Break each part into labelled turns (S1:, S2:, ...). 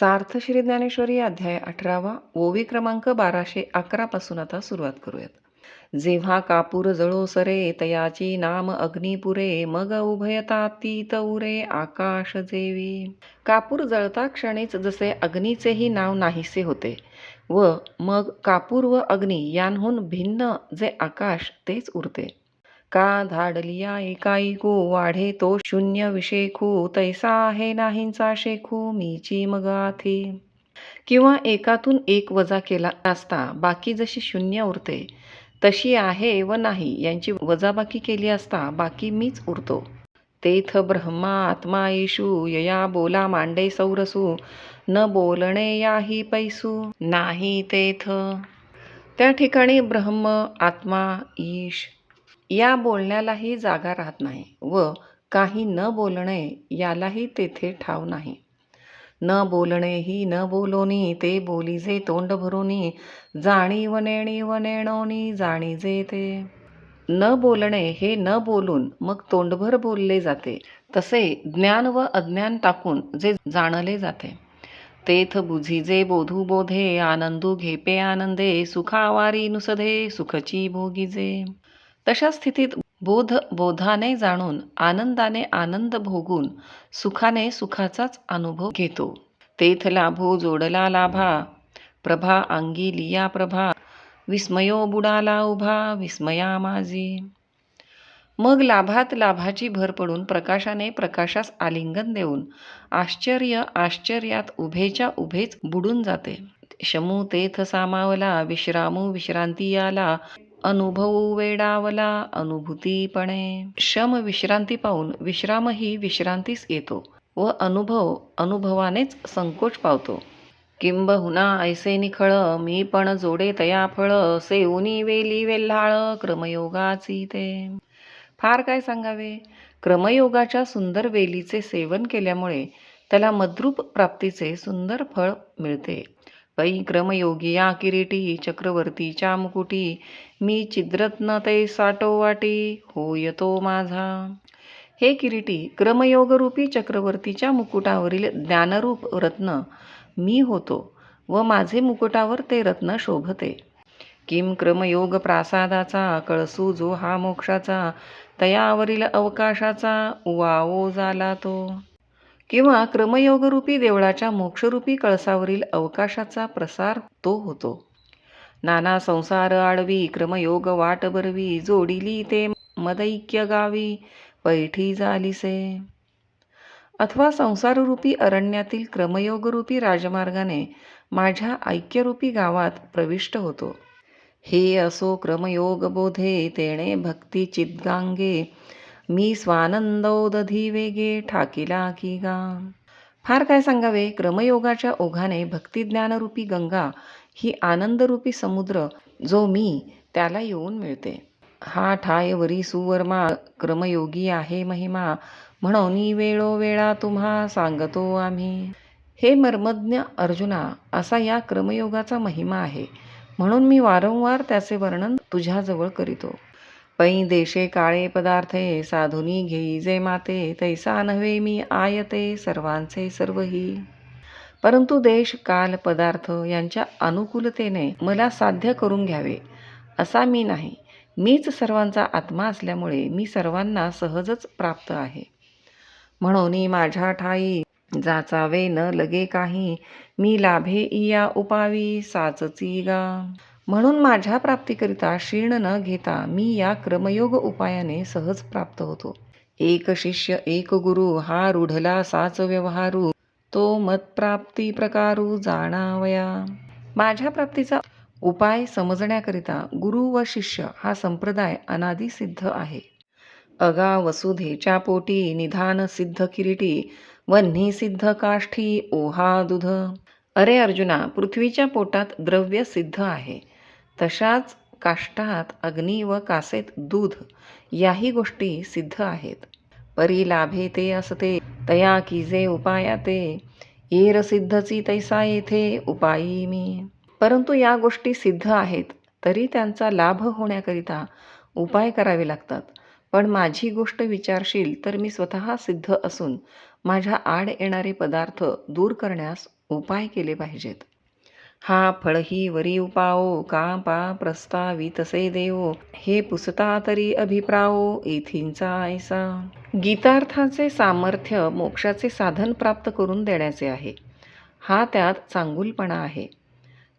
S1: सार्थ श्री ज्ञानेश्वरी अध्याय अठरावा ओवी क्रमांक बाराशे अकरापासून आता सुरुवात करूयात. जेव्हा कापूर जळो सरे तयाची नाम अग्निपुरे मग उभयता तीत उरे आकाश जेवी. कापूर जळता क्षणीच जसे अग्नीचेही नाव नाहीसे होते व मग कापूर व अग्नी यांहून भिन्न जे आकाश तेच उरते. का धाडलिया एकाईकू वाढे तो शून्य विशेखू तैसा आहे नाहींचा शेखू मीची मग आथी. किंवा एकातून एक वजा केला असता बाकी जशी शून्य उरते तशी आहे व नाही यांची वजाबाकी केली असता बाकी मीच उरतो. तेथ ब्रह्मा आत्मा येशू यया बोला मांडे सौरसू न बोलणे याही पैसू नाही तेथ. त्या ठिकाणी ब्रह्म आत्मा ईश या बोलण्यालाही जागा राहत नाही व काही न बोलणे यालाही तेथे ठाव नाही. न बोलणे ही न बोलोनी ते बोलीजे तोंड भरोनी जाणी वनेणी वनेणोनी जाणीजे ते. न बोलणे हे न बोलून मग तोंडभर बोलले जाते. तसे ज्ञान व अज्ञान टाकून जे जाणले जाते. तेथ बुझीजे बोधू बोधे आनंदू घेपे आनंदे सुखावारी नुसधे सुखची भोगीजे तशा स्थितीत बोध बोधाने जाणून आनंदाने आनंद भोगून सुखाने सुखाचाच अनुभव घेतो. तेथ लाभो जोडला लाभा प्रभा अंगी लिया प्रभा विस्मयो बुडाला उभा विस्मया माझी मग लाभात लाभाची भर पडून प्रकाशाने प्रकाशास आलिंगन देऊन आश्चर्य आश्चर्यात उभेच्या उभेच बुडून जाते. शमू तेथ सामावला विश्रामू विश्रांती आला अनुभव वेडावला अनुभूतीपणे शम विश्रांती पाहून विश्रामही विश्रांतीस येतो व अनुभव अनुभवानेच संकोच पावतो. किंबहुना ऐसे निखळ मी पण जोडे तया फळ सेऊनी वेली वेल्हाळ क्रमयोगाची ते फार काय सांगावे? क्रमयोगाच्या सुंदर वेलीचे सेवन केल्यामुळे त्याला मद्रूप प्राप्तीचे सुंदर फळ मिळते. कई क्रमयोगी या किरीटी चक्रवर्तीच्या मुकुटी मी चिद्रत्न ते साटोवाटी वाटी होय तो माझा. हे किरीटी क्रमयोगरूपी चक्रवर्तीच्या मुकुटावरील ज्ञानरूप रत्न मी होतो व माझे मुकुटावर ते रत्न शोभते. किम क्रमयोग प्रासादाचा कळसू जो हा मोक्षाचा तयावरील अवकाशाचा उवाओ झाला तो. किंवा क्रमयोगरूपी देवळाच्या मोक्षरूपी कळसावरील अवकाशाचा प्रसार तो होतो. नाना संसार आडवी क्रमयोग वाट बरवी जोडिली ते मदैक्य गावी पैठी झालीसे. अथवा संसाररूपी अरण्यातील क्रमयोगरूपी राजमार्गाने माझ्या ऐक्यरूपी गावात प्रविष्ट होतो. हे असो क्रमयोग बोधे तेणे भक्ती चिद्गांगे मी स्वानंदोदधी वेगे ठाकिला की गा. फार काय सांगावे क्रमयोगाच्या ओघाने भक्तिज्ञानरूपी गंगा ही आनंदरूपी समुद्र जो मी त्याला येऊन मिळते. हा ठायवरी सुवर्मा क्रमयोगी आहे महिमा. म्हणून वेळोवेळा तुम्हा सांगतो आम्ही. हे मर्मज्ञ अर्जुना असा या क्रमयोगाचा महिमा आहे. म्हणून मी वारंवार त्याचे वर्णन तुझ्याजवळ करीतो. पै देशे काळे पदार्थे साधुनी घेई जे माते तैसा नव्हे मी आयते सर्वांचे सर्वही. परंतु देश काल पदार्थ यांच्या अनुकूलतेने मला साध्य करून घ्यावे असा मी नाही. मीच सर्वांचा आत्मा असल्यामुळे मी सर्वांना सहजच प्राप्त आहे. म्हणून माझ्या ठाई जाचावे न लगे काही मी लाभे इया उपावी साचची गा. म्हणून माझ्या प्राप्तीकरिता शीर्ण न घेता मी या क्रमयोग उपायाने सहज प्राप्त होतो. एक शिष्य एक गुरु हा रूढला साच व्यवहारू तो मतप्राप्ती प्रकारू जाणावया. माझ्या प्राप्तीचा उपाय समजण्याकरिता गुरु व शिष्य हा संप्रदाय अनादिसिद्ध आहे. अगा वसुधेच्या पोटी निधान सिद्ध किरीटी वन्ही सिद्ध काष्ठी ओहा दुध. अरे अर्जुना पृथ्वीच्या पोटात द्रव्य सिद्ध आहे. तशाच काष्टात अग्नी व कासेत दूध याही गोष्टी सिद्ध आहेत. परी लाभे ते असते तया किजे उपायाते येर सिद्धची तैसा येथे उपायी मी. परंतु या गोष्टी सिद्ध आहेत तरी त्यांचा लाभ होण्याकरिता उपाय करावे लागतात. पण माझी गोष्ट विचारशील तर मी स्वतः सिद्ध असून माझ्या आड येणारे पदार्थ दूर करण्यास उपाय केले पाहिजेत. हा फळही वरी उपाओ का पा प्रस्तावितसे देवो. हे पुसता तरी अभिप्राओ येथींचा ऐसा गीतार्थाचे सामर्थ्य मोक्षाचे साधन प्राप्त करून देण्याचे आहे. हा त्यात चांगुलपणा आहे.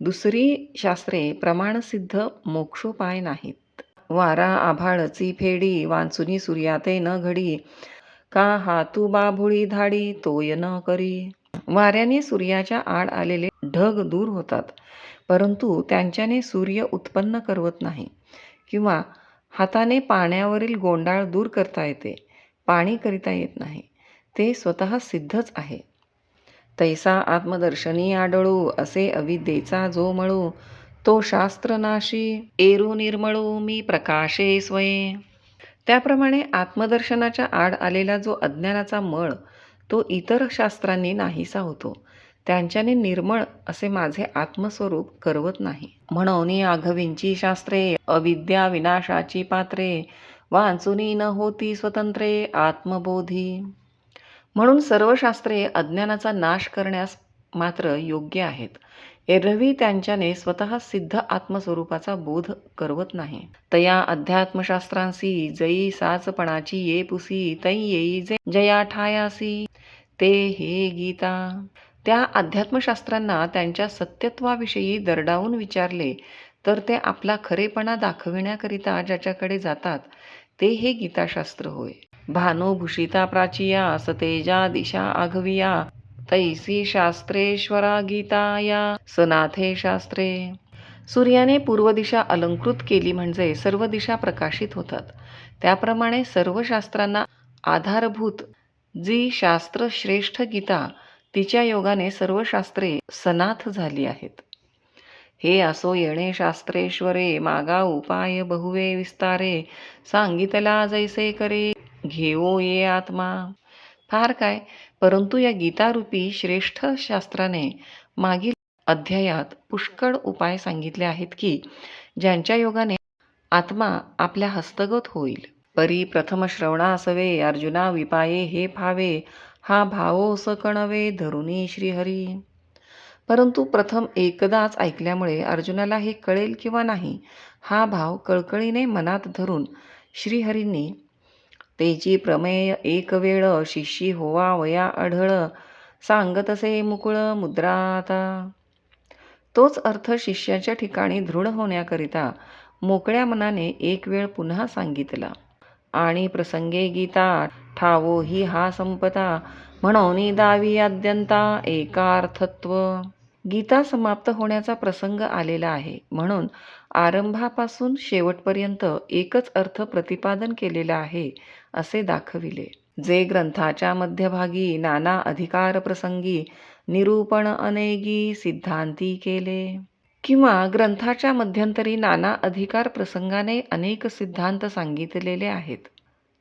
S1: दुसरी शास्त्रे प्रमाणसिद्ध मोक्षोपाय नाहीत. वारा आभाळची फेडी वांचुनी सूर्याते न घडी. का हातू बाभुळी धाडी तोय न करी. वाऱ्याने सूर्याच्या आड आलेले ढग दूर होतात. परंतु त्यांच्याने सूर्य उत्पन्न करवत नाही किंवा हाताने पाण्यावरील गोंडाळ दूर करता येते पाणी करिता येत नाही. ते स्वतः सिद्धच आहे. तैसा आत्मदर्शनी आढळू असे अविद्येचा जो मळू तो शास्त्रनाशी एरू निर्मळू मी प्रकाशे स्वये. त्याप्रमाणे आत्मदर्शनाच्या आड आलेला जो अज्ञानाचा मळ तो इतर शास्त्रांनी नाहीसा होतो. त्यांच्याने निर्मळ असे माझे आत्मस्वरूप करवत नाही. म्हणून आघवींची शास्त्रे अविद्या विनाशाची पात्रे वाचुनी न होती स्वतंत्रे आत्मबोधी. म्हणून सर्व शास्त्रे अज्ञानाचा नाश करण्यास मात्र योग्य आहेत. एरवी त्यांच्याने स्वतः सिद्ध आत्मस्वरूपाचा बोध करवत नाही. तया अध्यात्मशास्त्रांसी जयी साचपणाची ये पुसी तै येई जे जया ठायासी ते हे गीता. त्या अध्यात्मशास्त्रांना त्यांच्या सत्यत्वाविषयी दरडावून विचारले तर ते आपला खरेपणा दाखविण्याकरिता ज्याच्याकडे जातात ते हे गीताशास्त्र होय. भानुभूषिता प्राचिया सतेजा दिशा आघविया तैसी शास्त्रेश्वरा गीताया सनाथे शास्त्रे. सूर्याने पूर्व दिशा अलंकृत केली म्हणजे सर्व दिशा प्रकाशित होतात. त्याप्रमाणे सर्व शास्त्रांना आधारभूत जी शास्त्र श्रेष्ठ गीता तिच्या योगाने सर्व शास्त्रे सनाथ झाली आहेत. हे असो येणे शास्त्रेश्वरे मागा उपाय बहुवे विस्तारे सांगितला जैसे करे घेवो ये आत्मा. फार काय परंतु या गीतारूपी श्रेष्ठ शास्त्राने मागील अध्यायात पुष्कळ उपाय सांगितले आहेत की ज्यांच्या योगाने आत्मा आपल्या हस्तगत होईल. परी प्रथम श्रवणासवे अर्जुना विपाये हे फावे हा भावो सकणवे धरुनी श्रीहरी. परंतु प्रथम एकदाच ऐकल्यामुळे अर्जुनाला हे कळेल किंवा नाही हा भाव कळकळीने मनात धरून श्रीहरींनी तेची प्रमेय एक वेळ शिष्यी होवा वया आढळ सांगतसे मुकुळ मुद्राता. तोच अर्थ शिष्याच्या ठिकाणी दृढ होण्याकरिता मोकळ्या मनाने एक वेळ पुन्हा सांगितला. आणि प्रसंगे गीता ठावो ही हा संपता म्हणून दावी अद्यंता एकार्थत्व. गीता समाप्त होण्याचा प्रसंग आलेला आहे. म्हणून आरंभापासून शेवटपर्यंत एकच अर्थ प्रतिपादन केलेला आहे असे दाखविले. जे ग्रंथाच्या मध्यभागी नाना अधिकार प्रसंगी निरूपण अनेगी सिद्धांती केले. किंवा ग्रंथाच्या मध्यंतरी नाना अधिकार प्रसंगाने अनेक सिद्धांत सांगितलेले आहेत.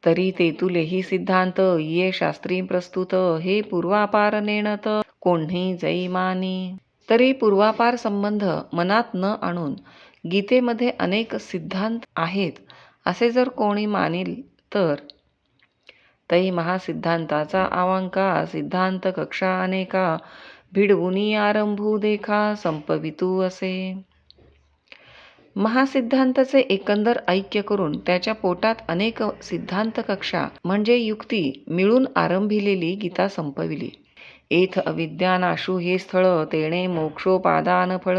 S1: तरी तेतुलेही सिद्धांत ये शास्त्री प्रस्तुत हे पूर्वापार नेणत कोणी जैमानी तरी पूर्वापार संबंध मनात न आणून गीतेमध्ये अनेक सिद्धांत आहेत असे जर कोणी मानिल तर. तै महासिद्धांताचा आवांका सिद्धांत कक्षा अनेका भिडवुनी आरंभू देखा संपवितू असे. महासिद्धांताचे एकंदर ऐक्य करून त्याच्या पोटात अनेक सिद्धांत कक्षा म्हणजे युक्ती मिळून आरंभिलेली गीता संपविली. एथ अविद्यानाशू हे स्थळ तेणे मोक्षोपादान फळ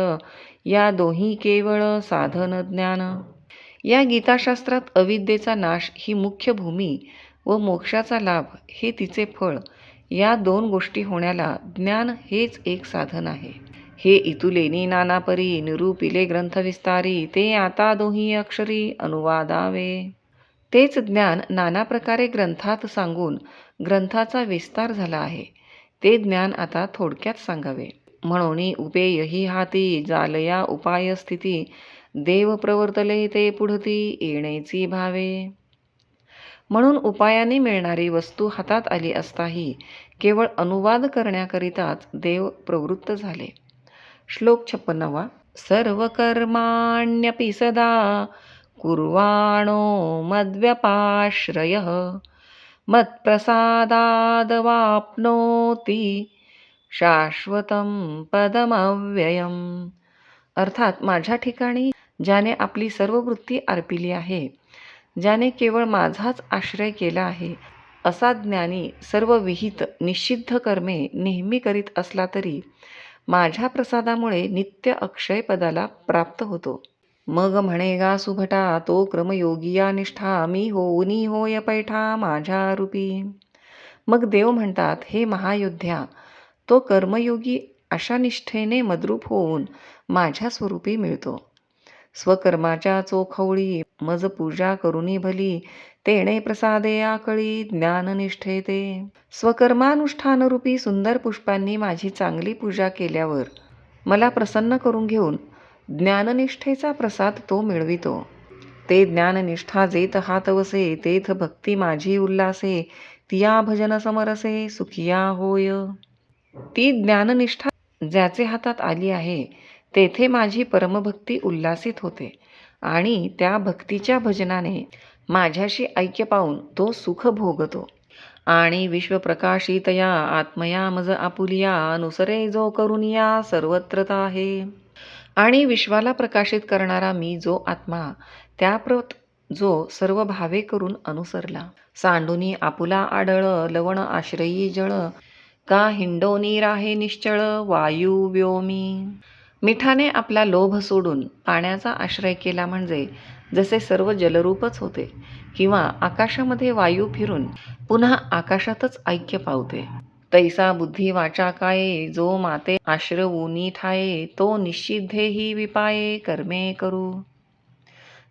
S1: या दोही केवळ साधन ज्ञान. या गीताशास्त्रात अविद्येचा नाश ही मुख्य भूमी व मोक्षाचा लाभ हे तिचे फळ या दोन गोष्टी होण्याला ज्ञान हेच एक साधन आहे. हे इतुलेनी नानापरी निरूपिले ग्रंथविस्तारी ते आता दोही अक्षरी अनुवादावे. तेच ज्ञान नाना प्रकारे ग्रंथात सांगून ग्रंथाचा विस्तार झाला आहे. ते ज्ञान आता थोडक्यात सांगावे. म्हणून उपेय ही हाती जालया उपाय स्थिती देव प्रवर्तले ते पुढती येण्याची भावे. म्हणून उपायाने मिळणारी वस्तू हातात आली असताही केवळ अनुवाद करण्याकरिताच देव प्रवृत्त झाले. श्लोक छप्पन्नवा सर्व कर्माण्यपि सदा कुर्वाणो मद्व्यपाश्रय मत्प्रसादादवाप्नोती शाश्वतं पदमव्ययम्. अर्थात माझ्या ठिकाणी ज्याने आपली सर्व वृत्ती अर्पिली आहे ज्याने केवळ माझाच आश्रय केला आहे. असा ज्ञानी सर्व विहित निषिद्ध कर्मे नेहमी करीत असला तरी माझ्या प्रसादामुळे नित्य अक्षय पदाला प्राप्त होतो. मग म्हणे गा सुभटा तो क्रमयोगिया निष्ठा मी होऊनी होय पैठा माझ्या रूपी. मग देव म्हणतात हे महायोध्या तो कर्मयोगी अशा निष्ठेने मद्रूप होऊन माझ्या स्वरूपी मिळतो. स्वकर्माच्या चोखवळी मज पूजा करुनी भली तेणे प्रसादे आकळी ज्ञाननिष्ठे ते स्वकर्मानुष्ठानरूपी सुंदर पुष्पांनी माझी चांगली पूजा केल्यावर मला प्रसन्न करून घेऊन ज्ञाननिष्ठेचा प्रसाद तो मिळवितो. ते ज्ञाननिष्ठा जेथ हात वसे तेथ भक्ती माझी उल्लासे तिया भजन समरसे सुखिया होय. ती ज्ञाननिष्ठा ज्याचे हातात आली आहे तेथे माझी परमभक्ती उल्लासित होते आणि त्या भक्तीच्या भजनाने माझ्याशी ऐक्य पाहून तो सुख भोगतो. आणि विश्वप्रकाशितया आत्मया मज आपुलिया अनुसरे जो करुनिया सर्वत्रता आहे. आणि विश्वाला प्रकाशित करणारा मी जो आत्मा त्याप्रत जो सर्व भावे करून अनुसरला. सांडुनी आपुला आडळ लवण आश्रयी जळ का हिंडोनी राहे निश्चळ वायू व्योमी. मिठाने आपला लोभ सोडून पाण्याचा आश्रय केला म्हणजे जसे सर्व जलरूपच होते किंवा आकाशामध्ये वायू फिरून पुन्हा आकाशातच ऐक्य पावते. तैसा बुद्धी वाचा काये जो माते आश्रवूनी ठाये तो निश्चिद्धेही विपाये कर्मे करू.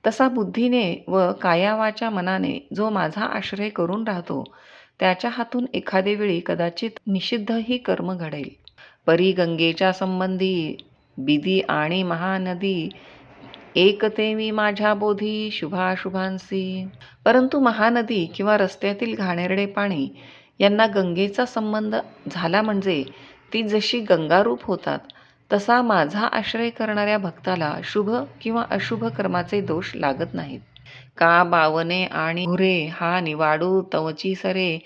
S1: तसा बुद्धीने व कायावाच्या मनाने जो माझा आश्रय करून राहतो त्याच्या हातून एखादे वेळी कदाचित निषिद्धही कर्म घडेल. परी गंगेच्या संबंधी बिदी आणि महानदी एकते मी माझ्या बोधी शुभाशुभांसी. परंतु महानदी किंवा रस्त्यातील घाणेरडे पाणी यांना गंगेचा संबंध झाला म्हणजे ती जशी गंगारूप होतात तसा माझा आश्रय करणाऱ्या भक्ताला शुभ किंवा अशुभ कर्माचे दोष लागत नाहीत. का बावने आणि घुरे हा निवाडू तवची सरे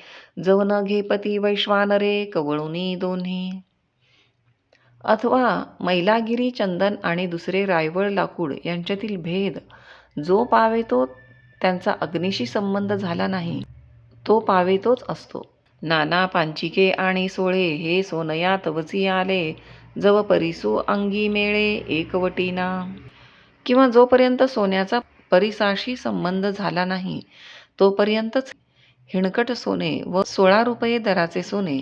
S1: जवन घेपती वैश्वानरे कवळुनी दोन्ही. अथवा मैलागिरी चंदन आणि दुसरे रायवळ लाकूड यांच्यातील भेद जो पावेतो त्यांचा अग्नीशी संबंध झाला नाही तो पावेतोच असतो. नाना पांचिके आणि सोळे हे सोनया तवची आले जव परिसू अंगी मेळे एकवटीना. किंवा जोपर्यंत सोन्याचा परिसाशी संबंध झाला नाही तोपर्यंतच हिणकट सोने व सोळा रुपये दराचे सोने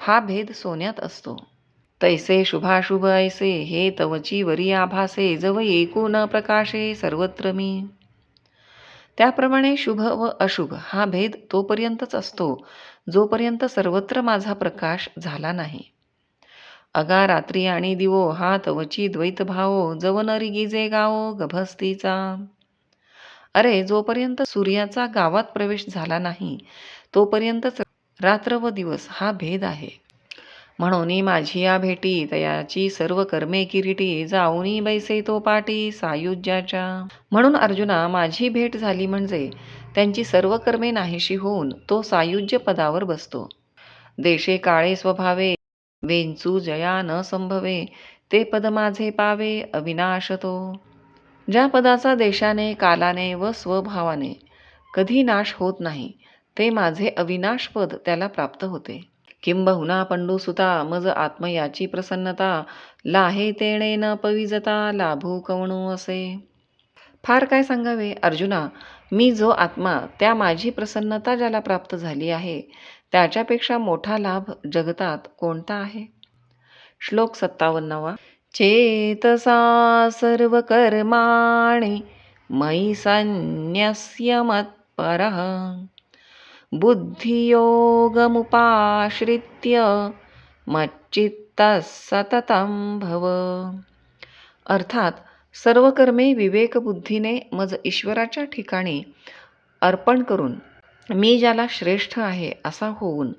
S1: हा भेद सोन्यात असतो. तैसे शुभाशुभ ऐसे हे तवची वरी आभासे जव एकूण प्रकाशे सर्वत्र मी. त्याप्रमाणे शुभ व अशुभ हा भेद तोपर्यंतच असतो जोपर्यंत सर्वत्र माझा प्रकाश झाला नाही. अगा रात्री आणि दिवो हा तवची द्वैत भावो जवनरी गिजे गावो गभस्तीचा. अरे जोपर्यंत सूर्याचा गावात प्रवेश झाला नाही तोपर्यंतच रात्र व दिवस हा भेद आहे. म्हणून माझी या भेटी तयाची सर्व कर्मे किरीटी जाऊनी बैसे तो पाटी सायुज्याच्या. म्हणून अर्जुना माझी भेट झाली म्हणजे त्यांची सर्व कर्मे नाहीशी होऊन तो सायुज्य पदावर बसतो. देशे काळे स्वभावे वेंचू जया न संभवे ते पद माझे पावे अविनाश तो. ज्या पदाचा देशाने कालाने व स्वभावाने कधी नाश होत नाही ते माझे अविनाश पद त्याला प्राप्त होते. किंबहुना पंडुसुता मज आत्मयाची प्रसन्नता लाहे तेणे न पविजता लाभू कवणू असे. फार काय सांगावे? अर्जुना मी जो आत्मा त्या माझी प्रसन्नता ज्याला प्राप्त झाली आहे त्याच्यापेक्षा मोठा लाभ जगतात कोणता आहे? श्लोक सत्तावन्नावा. चेतसा सर्व कर्माणे मयि संन्यस्य मत्परः। बुद्धियोगमुपाश्रित्य मच्चित्तः सततं भव। अर्थात सर्व कर्मे विवेकबुद्धीने मज ईश्वराच्या ठिकाणी अर्पण करून मी ज्याला श्रेष्ठ आहे असा होऊन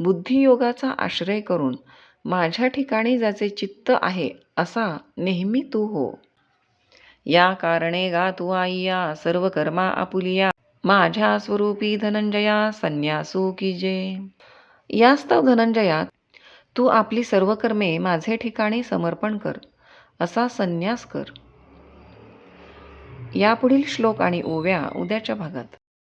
S1: बुद्धियोगाचा आश्रय करून माझ्या ठिकाणी ज्याचे चित्त आहे असा नेहमी तू हो। या कारणे गा तू आईया सर्व कर्मा आपुलिया। माझ्या स्वरूपी धनंजया संन्यासू की जे. यास्तव धनंजया तू आपली सर्व कर्मे माझे ठिकाणी समर्पण कर असा संन्यास कर. यापुढील श्लोक आणि ओव्या उद्याच्या भागात.